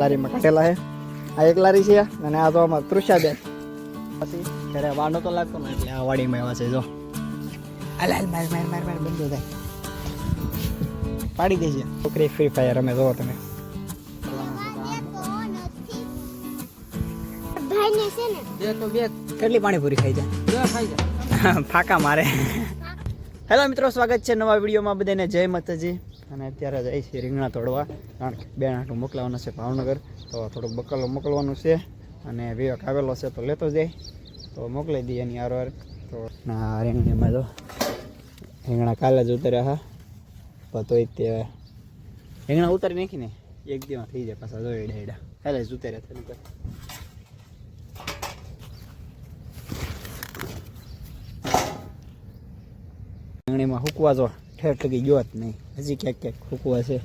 લારીમાં કાઢેલા છે. આ એક લારી છે અને આ તો આમાં તૃષાબેન. પછી ઘરે વાનો તો લાગતો ને એટલે આ વાડીમાં એવા છે જો. હાલ માર માર માર માર બંધો થાય. પાડી દેજે. છોકરી ફ્રી ફાયર રમે જોવો તમે. ભાઈને છે ને. બે તો બે કેટલી પાણીપુરી ખાઈ જાય? બે ખાઈ જાય. ફાકા મારે. હેલો મિત્રો સ્વાગત છે નવા વિડીયોમાં બધાને. જય માતાજી. અને અત્યારે જાય છે રીંગણા તોડવા. કારણ કે બે નાટું મોકલાવાનું છે ભાવનગર. તો થોડુંક બકલો મોકલવાનું છે. અને વિવેક આવેલો છે તો લેતો જાય. તો મોકલી દઈએ એની આરવાર તો ના રીંગણીમાં તો રીંગણા કાલે જ ઉતર્યા હા. તો તોય તે રીંગણા ઉતારી નાખીને એક દીમાં થઈ જાય પાછા જોઈ ડાયડા કાલે જ ઉતાર્યા થયું રીંગણીમાં હુકવા જો. ઠેર ટકી ગયો જ નહીં હજી ક્યાંક ક્યાંક ખૂકવા છે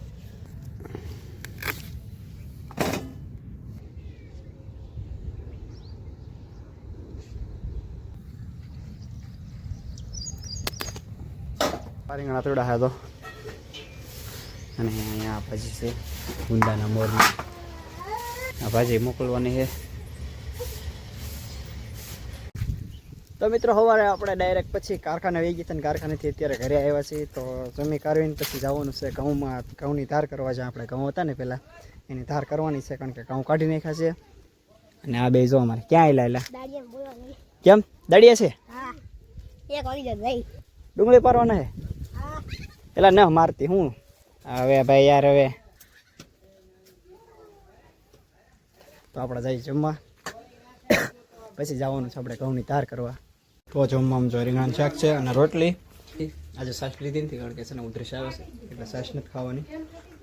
રીંગણા તોડા હા તો અને અહીંયા ભાજી છે ગુંદાના મોરની આ ભાજી મોકલવાની છે તો મિત્રો સવારે આપણે ડાયરેક્ટ પછી કારખાને વહી ગયા અને કારખાનેથી અત્યારે ઘરે આવ્યા છીએ. તો જમી કાઢવીને પછી જવાનું છે ઘઉંમાં. ઘઉંની ધાર કરવા જાય આપણે ઘઉં હતા ને પહેલાં એની ધાર કરવાની છે કારણ કે ઘઉં કાઢી નાખ્યા છે. અને આ બે જો અમારે. ક્યાં આવેલા દાડિયા કેમ? દાડિયા છે? હા. એક ભાઈ. ડુંગળી પારવાના છે? હા. એલા ન મારતી હું? હવે ભાઈ યાર હવે. તો આપણે જઈ જમવા. પછી જવાનું છે આપણે ઘઉંની ધાર કરવા. તો જમવામાં જો રીંગણાનું શાક છે અને રોટલી. આજે સાસ લીધી નથી કારણ કે છે ને ઉધરસ આવે છે, એટલે સાસ નથી ખાવાની.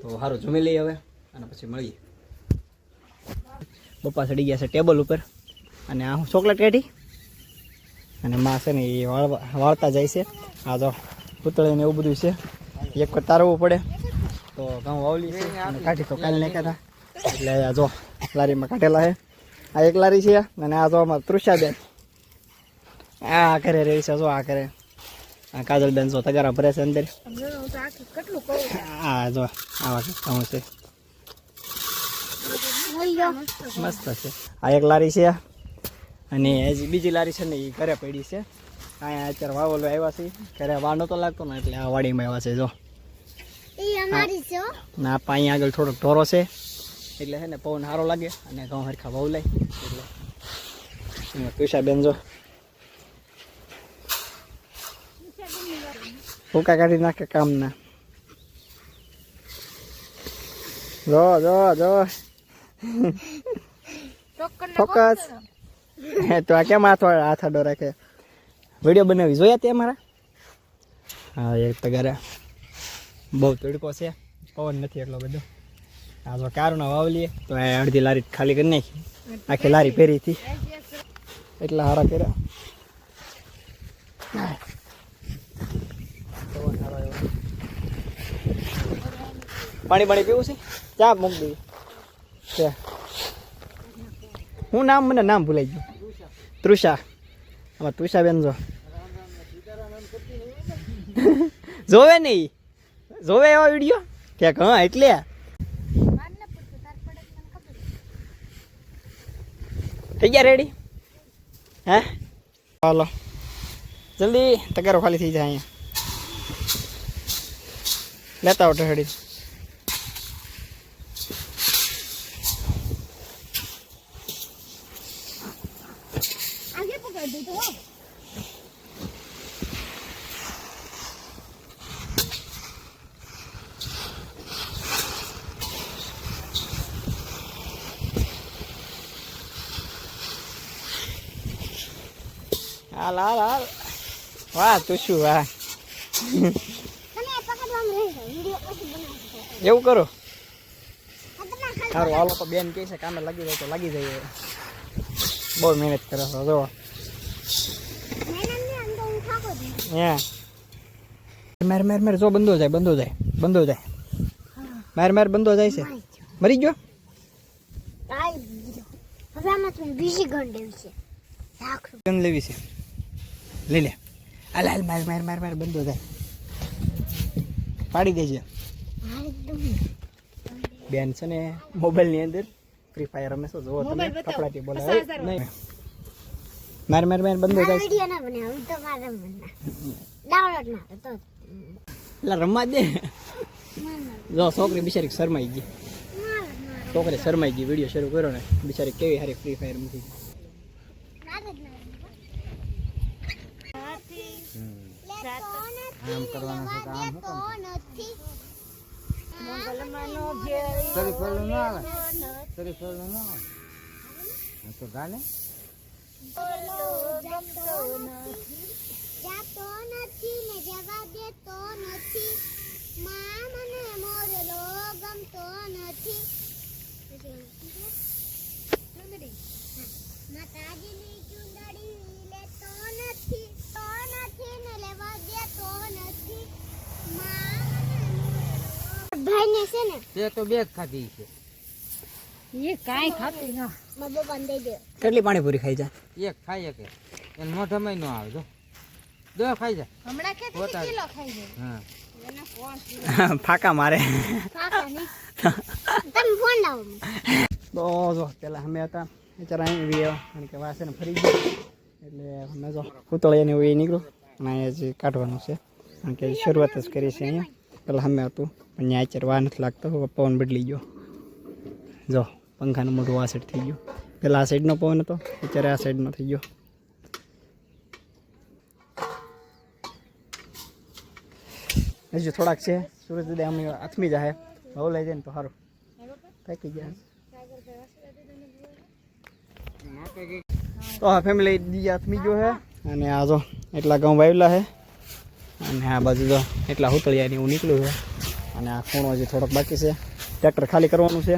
તો સારું જમી લઈએ હવે અને પછી મળીએ. બપ્પા ચડી ગયા છે ટેબલ ઉપર. અને આ હું ચોકલેટ કાઢી. અને માં છે ને એ વાળવા વાળતા જાય છે. આ જો પૂતળીને એવું બધું છે. એક વખત તારવવું પડે. તો ઘઉં વાવલી છે અને કાઢી તો કાલે નાખ્યા હતા. એટલે આ જો લારીમાં કાઢેલા છે. આ એક લારી છે અને આ જો આમાં તૃષાબેન. આ કરે રહી છે જો આ કરે આ કાજલબેન જો તગારા ભરે છે અંદર. હું જો આવા ઘઉં છે. મસ્ત છે. આ એક લારી છે. અને હજી બીજી લારી છે ને એ ઘરે પડી છે. અહીંયા અત્યારે વાવલો આવ્યા છે ઘરે વાર નહોતો લાગતો ને એટલે આ વાડીમાં આવ્યા છે જો. ના આપા અહીંયા આગળ થોડોક ઢોરો છે. એટલે છે ને પવન સારો લાગે અને ઘઉં હરખા વાવ લાય એટલે તુષાબેન જો ભૂકા કાઢી નાખે કામના. જો જો જો. ફોકસ. હે તો આ કેમ હાથ હાથ આડો રાખે? વીડિયો બનાવી જોયા તે મારા? હા એક તગારે બહુ તડકો છે. પવન નથી એટલો બધો. આ જો કારનો વાવલીએ તો આ અડધી લારી ખાલી કરી નાખી. આખી લારી પહેરી હતી. એટલા હારા કર્યા પવન સારો આવ્યો. પાણી પાણી પીવું છે? ચા મૂક દઈએ. હું નામ, મને નામ ભૂલાઈ ગયું. તૃષા. આમાં તૃષાબેન જો. જોવે નહીં. જોવે એવો વીડિયો? ક્યાંક હા એટલે? થઈ ગયા રેડી હે? ચાલો જલ્દી, તગારો ખાલી થઈ જાય અહીંયા. લેતા આવો ઢળી હાલ હાલ હાલ. વાહ તું શું વાહ. એવું કરો. સારું હાલો તો બેન કહે છે કામે લાગી જાય તો લાગી જાય. બહુ મહેનત કરે છે જો મેર મેર મેર જો બંધો જાય બંધો જાય બંધો જાય. મેર મેર બંધો જાય છે. મરી ગયો. હવે આમાં બીજી લેવી છે. ગન લેવી છે. લઈ લે. હાલ હાલ માર માર માર માર બંધો થાય. પાડી દેજે. છે બેન છે ને મોબાઈલની અંદર ફ્રી ફાયર રમે છો જોવો તમે કપડાથી બોલાવે. નહીં. માર માર માર બંધ થાય. વીડિયો ના બનાવ તો મારે ડાઉનલોડ ના તો એટલે રમવા દે. જો છોકરી બિચારી શરમાઈ ગઈ. છોકરી શરમાઈ ગઈ વીડિયો શરૂ કર્યો ને બિચારી કેવી હારી ફ્રી ફાયર મૂકી. આમ કરવાનું છે તો શું નથી. તરી ફેરલું ના આવે? તરી ફેરલું ના આવે? તો ગાને જાતો નથી. ને જવા દેતો નથી. મા મને મોરલો ગમતો નથી. તે તો બે જ ખાધી છે. મબો બંધ દે. કેટલી પાણીપુરી ખાઈ જા? એક ખાઈ કે એને મોઢામાં ન આવે જો. દો ખાઈ જા. હમણાં કે કિલો ખાઈ જાય? હા. ફાકા મારે. કાકા નહીં. તમે ફોન લાવો મને. તો જો પેલા અમે હતા. બિચારા અહીં આવ્યા કારણ કે વાસે ને ફરી ગયા. એટલે અમે જો પૂતળિયાને એવું એ નીકળ્યું. અને અહીંયા જે કાઢવાનું છે. કારણ કે શરૂઆત જ કરી છે અહીંયા. પેલા અમે હતું. પણ ત્યાં અત્યારે વા નથી લાગતો પવન બદલી ગયો. જો, પંખાનું મોટું આ સાઈડ થઈ ગયું. પહેલાં આ સાઈડનો પવન હતો, અત્યારે આ સાઈડનો થઈ ગયો. હજુ થોડાક છે સુરત દાદા અમે આથમી જાય બહુ લઈ જાય ને તો સારું થાકી ગયા. તો આ ફેમિલી બીજા આથમી ગયો છે અને આ જો, એટલા ઘઉં વાવેલા છે અને આ બાજુ જો એટલા હુતળિયાની એવું નીકળ્યું છે. અને આ ખૂણો હજી થોડોક બાકી છે. ટ્રેક્ટર ખાલી કરવાનું છે.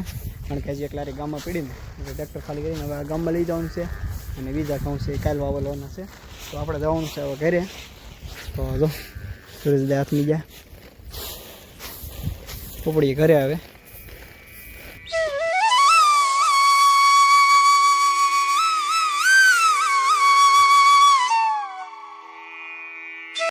કારણ કે હજી એક લારી ગામમાં પડીને ટ્રેક્ટર ખાલી કરીને હવે ગામમાં લઈ જવાનું છે. અને બીજા ઘઉં છે કાલ વાવલવાના છે. તો આપણે જવાનું છે હવે ઘરે. તો જો સૂરજદા હાથમી ગયા. પોપડી ઘરે આવે.